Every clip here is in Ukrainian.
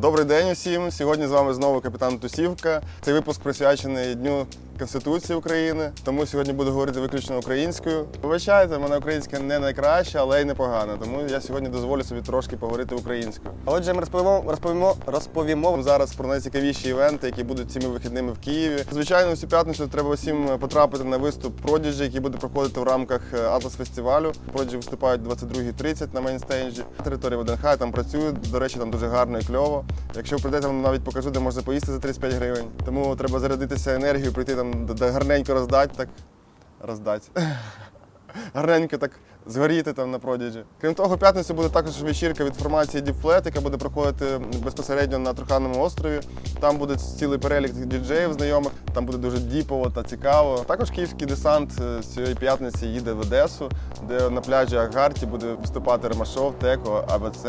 Добрий день усім. Сьогодні з вами знову капітан Тусівка. Цей випуск присвячений Дню Конституції України, тому сьогодні буду говорити виключно українською. Вибачайте, мене українська не найкраща, але й непогана. Тому я сьогодні дозволю собі трошки поговорити українською. Отже, ми розповімо, розповімо, розповімо вам зараз про найцікавіші івенти, які будуть цими вихідними в Києві. Звичайно, цю п'ятницю треба всім потрапити на виступ Prodigy, який буде проходити в рамках Атлас фестивалю. Prodigy виступають 22.30 на мейнстейджі. Територія ВДНХ там працюють. До речі, там дуже гарно і кльово. Якщо ви прийдете, вам навіть покажу, де можна поїсти за 35 гривень. Тому треба зарядитися енергією, прийти там де гарненько роздати, так роздати. Гарненько так згоріти там на продіжі. Крім того, в п'ятницю буде також вечірка від формації Deep Flat, яка буде проходити безпосередньо на Труханому острові. Там буде цілий перелік діджеїв знайомих, там буде дуже діпово та цікаво. Також київський десант е, з цієї п'ятниці їде в Одесу, де на пляжі Агарті буде виступати Ремашов, Теко, АБЦ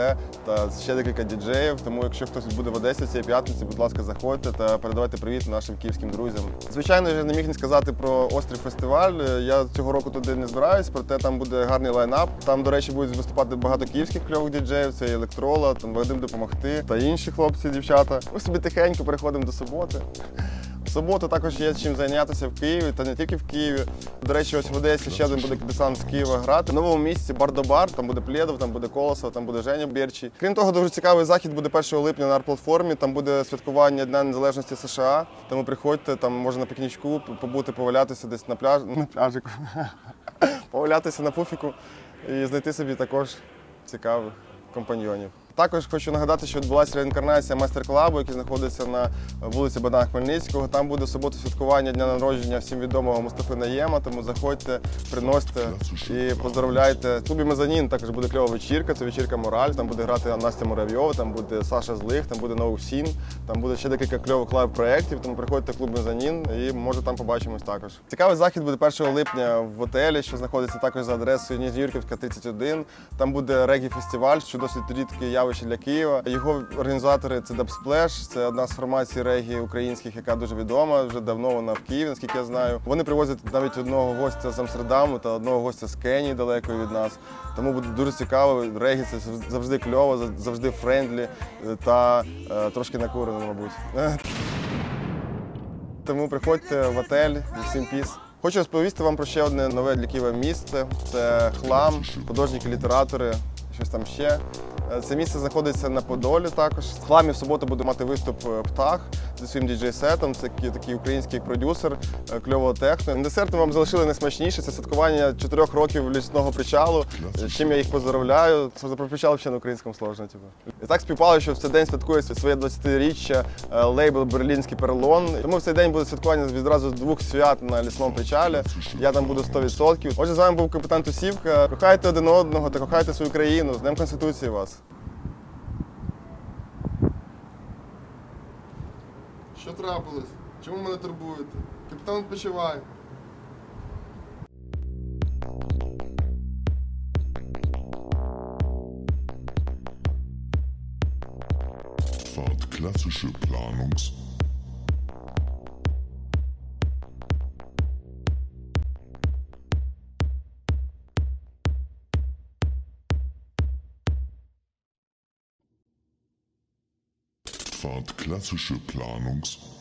та ще декілька діджеїв. Тому, якщо хтось буде в Одесі цієї п'ятниці, будь ласка, заходьте та передавайте привіт нашим київським друзям. Звичайно, я не міг не сказати про острів фестиваль. Е, Я цього року туди не збираюсь, проте там буде гарний лайнап. Там, до речі, будуть виступати багато київських кльових діджеїв. Це електрола, там Вадим допомогти та інші хлопці, дівчата. Ми собі тихенько переходимо до суботи. В суботу також є чим зайнятися в Києві, та не тільки в Києві. До речі, ось в Одесі ще один буде десант з Києва грати. В новому місці Бардобар, там буде Плєдов, там буде Колосов, там буде Женя Берчий. Крім того, дуже цікавий захід буде 1 липня на арт-платформі. Там буде святкування Дня Незалежності США. Тому приходьте, там можна на пікнічку побути, повалятися десь на пляж на пляжику, повалятися на пуфіку і знайти собі також цікавих компаньйонів. Також хочу нагадати, що відбулася реінкарнація майстер-клабу, який знаходиться на вулиці Богдана Хмельницького. Там буде в суботу святкування дня народження всім відомого Мустафи Наєма. Тому заходьте, приносьте і поздравляйте. В клубі Мезанін також буде кльова вечірка. Це вечірка Мораль. Там буде грати Настя Муравйова, там буде Саша Злих, там буде Ноусін, там буде ще декілька кльових лайв проєктів. Тому приходьте в клуб Мезанін і може там побачимось також. Цікавий захід буде 1 липня в готелі, що знаходиться також за адресою Ніжнюрківська 31. Там буде регі-фестиваль, що досить рідке явище для Києва. Його організатори це Дабсплеш, це одна з формацій регі українських, яка дуже відома. Вже давно вона в Києві, наскільки я знаю. Вони привозять навіть одного гостя з Амстердаму та одного гостя з Кенії далекої від нас. Тому буде дуже цікаво. Регі це завжди кльово, завжди френдлі та е, трошки накурено, мабуть. Тому приходьте в отель всім піс. Хочу розповісти вам про ще одне нове для Києва місце. Це хлам, художники, літератори, щось там ще. Е, Це місце знаходиться на Подолі також. В хламі в суботу буде мати виступ е, птах зі своїм діджей-сетом. Це такий, такий український продюсер е, кльового техно. Десерти вам залишили найсмачніше. Це святкування чотирьох років лісного причалу. Чим я їх поздравляю. Це про причал ще на українському сложно. Типу. І так співпало, що в цей день святкується своє 20-річчя е, лейбл Берлінський перелон. Тому в цей день буде святкування відразу з двох свят на лісному причалі. Я там буду 100%. Отже, з вами був капітан Тусівка. Кохайте один одного та кохайте свою країну. З Днем Конституції вас. Що трапилось? Чому мене турбуєте? Капітан відпочиває. Fahrt klassische Planungs- Fahrt klassische Planungs-